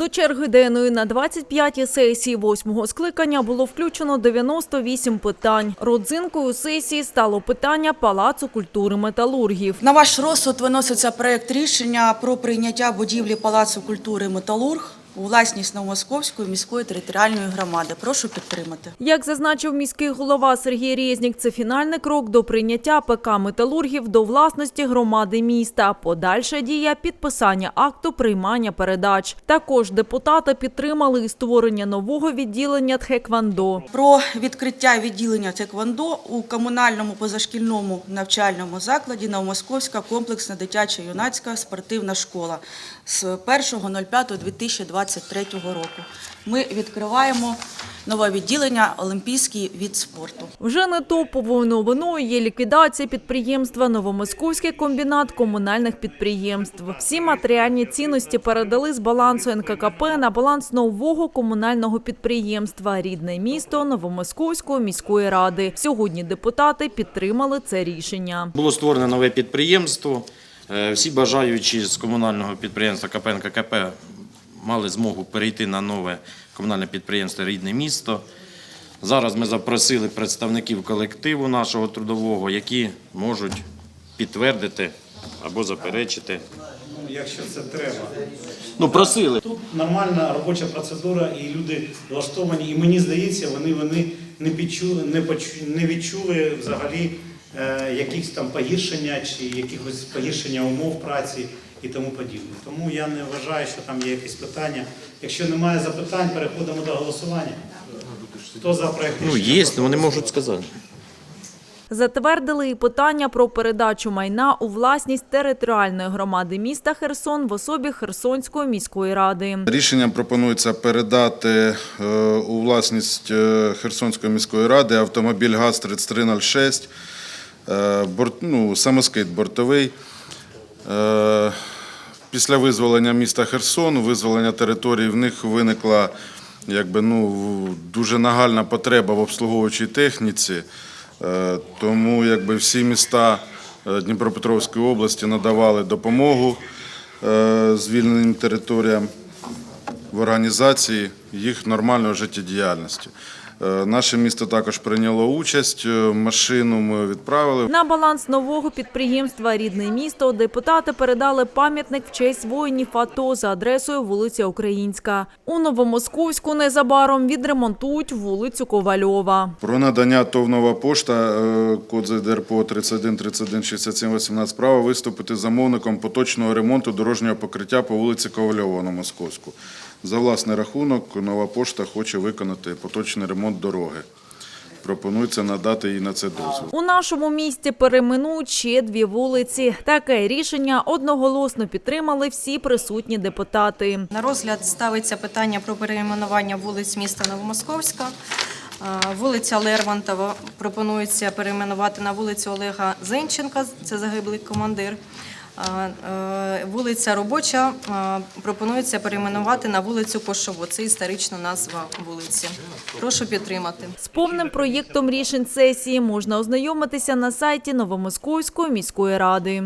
До черги денної на 25-й сесії восьмого скликання було включено 98 питань. Родзинкою сесії стало питання Палацу культури металургів. На ваш розсуд виноситься проект рішення про прийняття будівлі Палацу культури Металург у власність Новомосковської міської територіальної громади. Прошу підтримати. Як зазначив міський голова Сергій Резнік, це фінальний крок до прийняття ПК «Металургів» до власності громади міста. Подальша дія – підписання акту приймання передач. Також депутати підтримали створення нового відділення Тхеквандо. Про відкриття відділення Теквондо у комунальному позашкільному навчальному закладі Новомосковська комплексна дитяча юнацька спортивна школа з 1.05.2023 року. Ми відкриваємо нове відділення Олімпійський від спорту. Вже не топовою новиною є ліквідація підприємства Новомосковський комбінат комунальних підприємств. Всі матеріальні цінності передали з балансу НККП на баланс нового комунального підприємства Рідне місто Новомосковської міської ради. Сьогодні депутати підтримали це рішення. Було створено нове підприємство. Е, Всі бажаючі з комунального підприємства КП НККП мали змогу перейти на нове комунальне підприємство Рідне місто. Зараз ми запросили представників колективу нашого трудового, які можуть підтвердити або заперечити. якщо це треба. Ну, просили. Тут нормальна робоча процедура, і люди влаштовані. І мені здається, вони, вони не, підчули, не, почу, не відчули взагалі е, якихось там погіршення чи якихось погіршення умов праці і тому подібне. Тому я не вважаю, що там є якісь питання. Якщо немає запитань, переходимо до голосування. Хто за проект Ну, є, прошу вони можуть сказати. Затвердили і питання про передачу майна у власність територіальної громади міста Херсон в особі Херсонської міської ради. Рішенням пропонується передати е, у власність е, Херсонської міської ради автомобіль ГАЗ-3306, е, борт, ну, самоскид бортовий. Е, Після визволення міста Херсон, визволення території, в них виникла якби, ну, дуже нагальна потреба в обслуговуючій техніці. Е, Тому якби, всі міста е, Дніпропетровської області надавали допомогу звільненим територіям в організації їх нормальної життєдіяльності. Е, Наше місто також прийняло участь. е, Машину ми відправили. На баланс нового підприємства Рідне місто депутати передали пам'ятник в честь воїнів АТО за адресою вулиця Українська. У Новомосковську незабаром відремонтують вулицю Ковальова. Про надання ТОВ «Нова пошта», е, код ЗДРПО 31 31 67 18, право виступити замовником поточного ремонту дорожнього покриття по вулиці Ковальова на Московську. За власний рахунок «Нова пошта» хоче виконати поточний ремонт дороги. Пропонується надати їй на це дозвіл. У нашому місті перейменують ще дві вулиці. Таке рішення одноголосно підтримали всі присутні депутати. На розгляд ставиться питання про перейменування вулиць міста Новомосковська. Вулиця Лервантова пропонується перейменувати на вулицю Олега Зенченка, це загиблий командир. Е, Вулиця Робоча пропонується перейменувати на вулицю Кошово. Це історична назва вулиці. Прошу підтримати. З повним проєктом рішень сесії можна ознайомитися на сайті Новомосковської міської ради.